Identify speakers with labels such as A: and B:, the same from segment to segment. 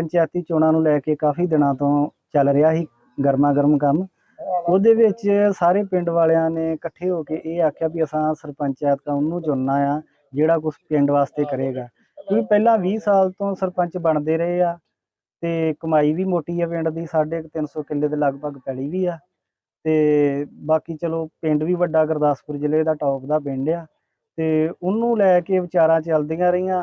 A: ਪੰਚਾਇਤੀ ਚੋਣਾਂ ਨੂੰ ਲੈ ਕੇ ਕਾਫੀ ਦਿਨਾਂ ਤੋਂ ਚੱਲ ਰਿਹਾ ਸੀ ਗਰਮਾ ਗਰਮ ਕੰਮ। ਉਹਦੇ ਵਿੱਚ ਸਾਰੇ ਪਿੰਡ ਵਾਲਿਆਂ ਨੇ ਇਕੱਠੇ ਹੋ ਕੇ ਇਹ ਆਖਿਆ ਵੀ ਅਸਾਂ ਸਰਪੰਚਾਇਤ ਦਾ ਉਹਨੂੰ ਚੁਣਨਾ ਆ, ਜਿਹੜਾ ਕੁਝ ਪਿੰਡ ਵਾਸਤੇ ਕਰੇਗਾ। ਕਿਉਂਕਿ ਪਹਿਲਾਂ 20 ਸਾਲ ਤੋਂ ਸਰਪੰਚ ਬਣਦੇ ਰਹੇ ਆ ਤੇ ਕਮਾਈ ਵੀ ਮੋਟੀ ਆ ਪਿੰਡ ਦੀ, ਸਾਢੇ ਕੁ 300 ਕਿੱਲੇ ਦੇ ਲਗਭਗ ਪੈਲੀ ਵੀ ਆ। ਤੇ ਬਾਕੀ ਚਲੋ ਪਿੰਡ ਵੀ ਵੱਡਾ, ਗੁਰਦਾਸਪੁਰ ਜ਼ਿਲ੍ਹੇ ਦਾ ਟੌਪ ਦਾ ਪਿੰਡ ਆ। ਤੇ ਉਹਨੂੰ ਲੈ ਕੇ ਵਿਚਾਰਾਂ ਚੱਲਦੀਆਂ ਰਹੀਆਂ।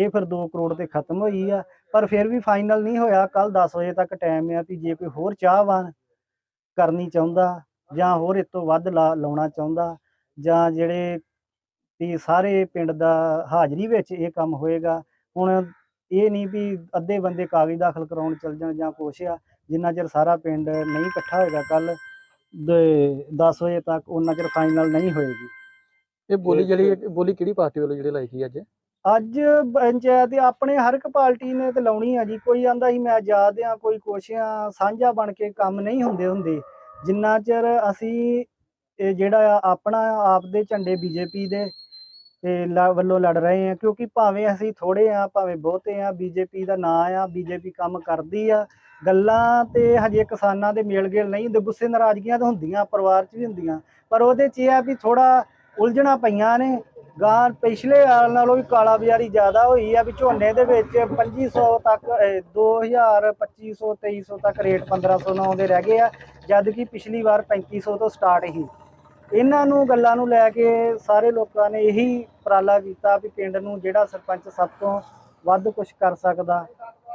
A: ਇਹ ਫਿਰ 2 ਕਰੋੜ ਤੇ ਖਤਮ ਹੋਈ ਆ। ਪਰ ਫਿਰ ਵੀ ਫਾਈਨਲ ਨਹੀਂ ਹੋਇਆ। ਕੱਲ 10 ਵਜੇ ਤੱਕ ਟਾਈਮ ਆ ਵੀ ਜੇ ਕੋਈ ਹੋਰ ਚਾਹਵਾਨ ਕਰਨੀ ਚਾਹੁੰਦਾ ਜਾਂ ਹੋਰ ਇਸ ਤੋਂ ਵੱਧ ਲਾ- ਲਾਉਣਾ ਚਾਹੁੰਦਾ ਜਾਂ ਜਿਹੜੇ ਵੀ ਸਾਰੇ ਪਿੰਡ ਦਾ ਹਾਜ਼ਰੀ ਵਿੱਚ ਇਹ ਕੰਮ ਹੋਏਗਾ ਹੁਣ ਇਹ ਨਹੀਂ ਵੀ ਅੱਧੇ ਬੰਦੇ ਕਾਗਜ਼ ਦਾਖਲ ਕਰਾਉਣ ਚੱਲ ਜਾਣ ਜਾਂ ਕੁਛ ਆ ਜਿੰਨਾ ਚਿਰ ਸਾਰਾ ਪਿੰਡ ਨਹੀਂ ਇਕੱਠਾ ਹੋਏਗਾ ਕੱਲ 10 ਵਜੇ ਤੱਕ ਉਹਨਾਂ ਚਿਰ ਫਾਈਨਲ ਨਹੀਂ ਹੋਏਗੀ।
B: ਇਹ ਬੋਲੀ ਜਿਹੜੀ ਬੋਲੀ ਕਿਹੜੀ ਪਾਰਟੀ ਵੱਲੋਂ ਜਿਹੜੀ ਲਾਈ ਸੀ ਅੱਜ?
A: ਅੱਜ ਪੰਚਾਇਤ ਆਪਣੇ ਹਰ ਇੱਕ ਪਾਰਟੀ ਨੇ ਤੇ ਲਾਉਣੀ ਆ ਜੀ। ਕੋਈ ਆਂਦਾ ਸੀ, ਮੈਂ ਆਜ਼ਾਦ ਆ, ਕੋਈ ਕੁਛ ਆ ਸਾਂਝਾ ਬਣ ਕੇ ਕੰਮ ਨਹੀਂ ਹੁੰਦੇ ਹੁੰਦੇ। ਜਿੰਨਾ ਚਿਰ ਅਸੀਂ ਇਹ ਜਿਹੜਾ ਆ ਆਪਣਾ ਆਪ ਦੇ ਝੰਡੇ ਬੀਜੇਪੀ ਦੇ ਤੇ ਲ- ਵੱਲੋਂ ਲੜ ਰਹੇ ਆ, ਕਿਉਂਕਿ ਭਾਵੇਂ ਅਸੀਂ ਥੋੜੇ ਆ, ਭਾਵੇਂ ਬਹੁਤੇ ਆ, ਬੀਜੇਪੀ ਦਾ ਨਾਂ ਆ, ਬੀਜੇਪੀ ਕੰਮ ਕਰਦੀ ਆ, ਗੱਲਾਂ ਤੇ ਹਜੇ ਕਿਸਾਨਾਂ ਦੇ ਮੇਲ ਗੇਲ ਨਹੀਂ ਹੁੰਦੇ ਗੁੱਸੇ ਨਾਰਾਜ਼ਗੀਆਂ ਤਾਂ ਹੁੰਦੀਆਂ, ਪਰਿਵਾਰ 'ਚ ਵੀ ਹੁੰਦੀਆਂ। ਪਰ ਉਹਦੇ 'ਚ ਇਹ ਆ ਵੀ ਥੋੜਾ ਉਲਝਣਾ ਪਈਆਂ ਨੇ ਗਾਂ ਪਿਛਲੇ ਸਾਲ ਨਾਲੋਂ ਵੀ ਕਾਲਾ ਬਾਜ਼ਾਰੀ ਜ਼ਿਆਦਾ ਹੋਈ ਆ ਵੀ ਝੋਨੇ ਦੇ ਵਿੱਚ 2500 ਤੱਕ ਅਹ, 2000 2500 2300 ਤੱਕ ਰੇਟ 1500 ਨਾਲ ਆਉਂਦੇ ਰਹਿ ਗਏ ਆ ਜਦ ਕਿ ਪਿਛਲੀ ਵਾਰ 3500 ਤੋਂ ਸਟਾਰਟ ਹੀ ਇਹਨਾਂ ਨੂੰ ਗੱਲਾਂ ਨੂੰ ਲੈ ਕੇ ਸਾਰੇ ਲੋਕਾਂ ਨੇ ਇਹੀ ਉਪਰਾਲਾ ਕੀਤਾ ਵੀ ਪਿੰਡ ਨੂੰ ਜਿਹੜਾ ਸਰਪੰਚ ਸਭ ਤੋਂ ਵੱਧ ਕੁਝ ਕਰ ਸਕਦਾ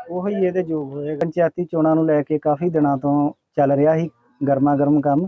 A: ਉਹੀ ਇਹਦੇ ਯੋਗ ਹੋਏਗਾ। ਪੰਚਾਇਤੀ ਚੋਣਾਂ ਨੂੰ ਲੈ ਕੇ ਕਾਫੀ ਦਿਨਾਂ ਤੋਂ ਚੱਲ ਰਿਹਾ ਸੀ ਗਰਮਾ ਗਰਮ ਕੰਮ।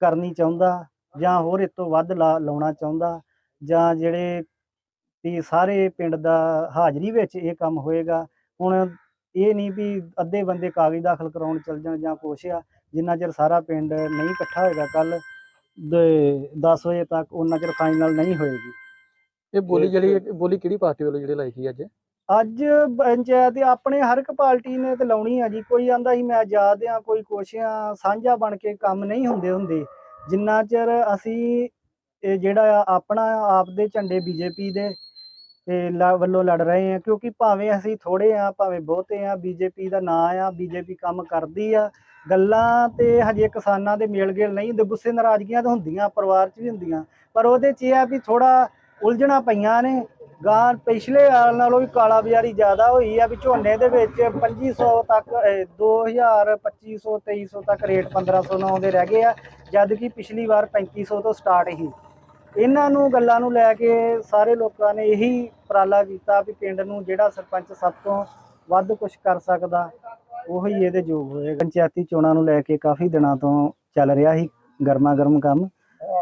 A: ਕਰਨੀ ਚਾਹੁੰਦਾ ਜਾਂ ਹੋਰ ਇਸ ਤੋਂ ਵੱਧ ਲਾ- ਲਾਉਣਾ ਚਾਹੁੰਦਾ ਜਾਂ ਜਿਹੜੇ ਵੀ ਸਾਰੇ ਪਿੰਡ ਦਾ ਹਾਜ਼ਰੀ ਵਿੱਚ ਇਹ ਕੰਮ ਹੋਏਗਾ ਹੁਣ ਇਹ ਨਹੀਂ ਵੀ ਅੱਧੇ ਬੰਦੇ ਕਾਗਜ਼ ਦਾਖਲ ਕਰਾਉਣ ਚੱਲ ਜਾਣ ਜਾਂ ਕੁਛ ਆ ਜਿੰਨਾ ਚਿਰ ਸਾਰਾ ਪਿੰਡ ਨਹੀਂ ਇਕੱਠਾ ਹੋਏਗਾ ਕੱਲ 10 ਵਜੇ ਤੱਕ ਉਹਨਾਂ ਚਿਰ ਫਾਈਨਲ ਨਹੀਂ ਹੋਏਗੀ।
B: ਇਹ ਬੋਲੀ ਜਿਹੜੀ ਬੋਲੀ ਕਿਹੜੀ ਪਾਰਟੀ ਵੱਲੋਂ ਜਿਹੜੀ ਲਾਈ ਸੀ ਅੱਜ?
A: ਅੱਜ ਪੰਚਾਇਤ ਆਪਣੇ ਹਰ ਇੱਕ ਪਾਰਟੀ ਨੇ ਤੇ ਲਾਉਣੀ ਆ ਜੀ। ਕੋਈ ਆਂਦਾ ਸੀ, ਮੈਂ ਆਜ਼ਾਦ ਆ, ਕੋਈ ਕੁਛ ਆ, ਸਾਂਝਾ ਬਣ ਕੇ ਕੰਮ ਨਹੀਂ ਹੁੰਦੇ ਹੁੰਦੇ। ਜਿੰਨਾ ਚਿਰ ਅਸੀਂ ਇਹ ਜਿਹੜਾ ਆ ਆਪਣਾ ਆਪ ਦੇ ਝੰਡੇ ਬੀਜੇਪੀ ਦੇ ਤੇ ਲ- ਵੱਲੋਂ ਲੜ ਰਹੇ ਆ, ਕਿਉਂਕਿ ਭਾਵੇਂ ਅਸੀਂ ਥੋੜੇ ਆ, ਭਾਵੇਂ ਬਹੁਤੇ ਆ, ਬੀਜੇਪੀ ਦਾ ਨਾਂ ਆ, ਬੀਜੇਪੀ ਕੰਮ ਕਰਦੀ ਆ, ਗੱਲਾਂ ਤੇ ਹਜੇ ਕਿਸਾਨਾਂ ਦੇ ਮੇਲ ਗੇਲ ਨਹੀਂ ਹੁੰਦੇ ਗੁੱਸੇ ਨਾਰਾਜ਼ਗੀਆਂ ਤਾਂ ਹੁੰਦੀਆਂ, ਪਰਿਵਾਰ 'ਚ ਵੀ ਹੁੰਦੀਆਂ। ਪਰ ਉਹਦੇ 'ਚ ਇਹ ਆ ਵੀ ਥੋੜਾ ਉਲਝਣਾ ਪਈਆਂ ਨੇ ਗਾਂ ਪਿਛਲੇ ਸਾਲ ਨਾਲੋਂ ਵੀ ਕਾਲਾ ਬਾਜ਼ਾਰੀ ਜ਼ਿਆਦਾ ਹੋਈ ਆ ਵੀ ਝੋਨੇ ਦੇ ਵਿੱਚ 2500 ਤੱਕ ਅਹ, 2000 2500 2300 ਤੱਕ ਰੇਟ 1500 ਨਾਲ ਆਉਂਦੇ ਰਹਿ ਗਏ ਆ ਜਦ ਕਿ ਪਿਛਲੀ ਵਾਰ 3500 ਤੋਂ ਸਟਾਰਟ ਹੀ ਇਹਨਾਂ ਨੂੰ ਗੱਲਾਂ ਨੂੰ ਲੈ ਕੇ ਸਾਰੇ ਲੋਕਾਂ ਨੇ ਇਹੀ ਉਪਰਾਲਾ ਕੀਤਾ ਵੀ ਪਿੰਡ ਨੂੰ ਜਿਹੜਾ ਸਰਪੰਚ ਸਭ ਤੋਂ ਵੱਧ ਕੁਝ ਕਰ ਸਕਦਾ ਉਹੀ ਇਹਦੇ ਯੋਗ ਹੋਏਗਾ ਪੰਚਾਇਤੀ ਚੋਣਾਂ ਨੂੰ ਲੈ ਕੇ ਕਾਫੀ ਦਿਨਾਂ ਤੋਂ ਚੱਲ ਰਿਹਾ ਸੀ ਗਰਮਾ ਗਰਮ ਕੰਮ।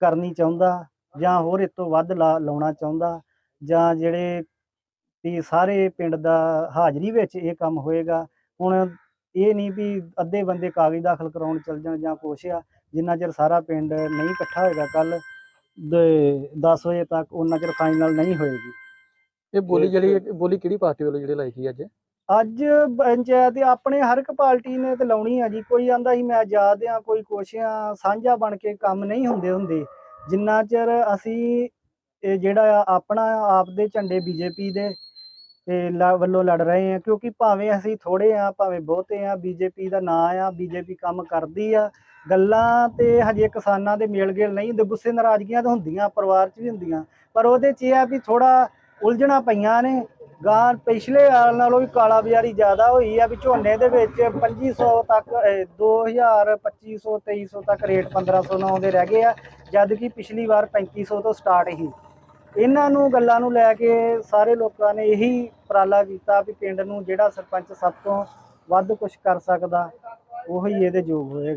A: ਕਰਨੀ ਚਾਹੁੰਦਾ ਜਾਂ ਹੋਰ ਇਸ ਤੋਂ ਵੱਧ ਲਾ- ਲਾਉਣਾ ਚਾਹੁੰਦਾ ਜਾਂ ਜਿਹੜੇ ਵੀ ਸਾਰੇ ਪਿੰਡ ਦਾ ਹਾਜ਼ਰੀ ਵਿੱਚ ਇਹ ਕੰਮ ਹੋਏਗਾ ਹੁਣ ਇਹ ਨਹੀਂ ਵੀ ਅੱਧੇ ਬੰਦੇ ਕਾਗਜ਼ ਦਾਖਲ ਕਰਾਉਣ ਚੱਲ ਜਾਣ ਜਾਂ ਕੁਛ ਆ ਜਿੰਨਾ ਚਿਰ ਸਾਰਾ ਪਿੰਡ ਨਹੀਂ ਇਕੱਠਾ ਹੋਏਗਾ ਕੱਲ ਦੇ 10 ਵਜੇ ਤੱਕ ਉਹਨਾਂ ਚਿਰ ਫਾਈਨਲ ਨਹੀਂ ਹੋਏਗੀ।
B: ਇਹ ਬੋਲੀ ਜਿਹੜੀ ਬੋਲੀ ਕਿਹੜੀ ਪਾਰਟੀ ਵੱਲੋਂ ਜਿਹੜੀ ਲਾਈ ਗਈ ਅੱਜ?
A: ਅੱਜ ਪੰਚਾਇਤ ਆਪਣੇ ਹਰ ਇੱਕ ਪਾਰਟੀ ਨੇ ਤੇ ਲਾਉਣੀ ਆ ਜੀ। ਕੋਈ ਆਂਦਾ ਸੀ, ਮੈਂ ਆਜ਼ਾਦ ਆ, ਕੋਈ ਕੁਛ ਆ ਸਾਂਝਾ ਬਣ ਕੇ ਕੰਮ ਨਹੀਂ ਹੁੰਦੇ ਹੁੰਦੇ। ਜਿੰਨਾ ਚਿਰ ਅਸੀਂ ਇਹ ਜਿਹੜਾ ਆ ਆਪਣਾ ਆਪ ਦੇ ਝੰਡੇ ਬੀਜੇਪੀ ਦੇ ਤੇ ਲ- ਵੱਲੋਂ ਲੜ ਰਹੇ ਆ, ਕਿਉਂਕਿ ਭਾਵੇਂ ਅਸੀਂ ਥੋੜੇ ਆ, ਭਾਵੇਂ ਬਹੁਤੇ ਆ, ਬੀਜੇਪੀ ਦਾ ਨਾਂ ਆ, ਬੀਜੇਪੀ ਕੰਮ ਕਰਦੀ ਆ, ਗੱਲਾਂ ਤੇ ਹਜੇ ਕਿਸਾਨਾਂ ਦੇ ਮੇਲ ਗੇਲ ਨਹੀਂ ਹੁੰਦੇ ਗੁੱਸੇ ਨਾਰਾਜ਼ਗੀਆਂ ਤਾਂ ਹੁੰਦੀਆਂ, ਪਰਿਵਾਰ 'ਚ ਵੀ ਹੁੰਦੀਆਂ। ਪਰ ਉਹਦੇ 'ਚ ਇਹ ਆ ਵੀ ਥੋੜਾ ਉਲਝਣਾ ਪਈਆਂ ਨੇ ਗਾਂ ਪਿਛਲੇ ਸਾਲ ਨਾਲੋਂ ਵੀ ਕਾਲਾ ਬਾਜ਼ਾਰੀ ਜ਼ਿਆਦਾ ਹੋਈ ਆ ਵੀ ਝੋਨੇ ਦੇ ਵਿੱਚ 2500 ਤੱਕ ਅਹ, 2000 2500 2300 ਤੱਕ ਰੇਟ 1500 ਨਾਲ ਆਉਂਦੇ ਰਹਿ ਗਏ ਆ ਜਦ ਕਿ ਪਿਛਲੀ ਵਾਰ 3500 ਤੋਂ ਸਟਾਰਟ ਹੀ ਇਹਨਾਂ ਨੂੰ ਗੱਲਾਂ ਨੂੰ ਲੈ ਕੇ ਸਾਰੇ ਲੋਕਾਂ ਨੇ ਇਹੀ ਉਪਰਾਲਾ ਕੀਤਾ ਵੀ ਪਿੰਡ ਨੂੰ ਜਿਹੜਾ ਸਰਪੰਚ ਸਭ ਤੋਂ ਵੱਧ ਕੁਝ ਕਰ ਸਕਦਾ ਉਹੀ ਇਹਦੇ ਯੋਗ ਹੋਏਗਾ।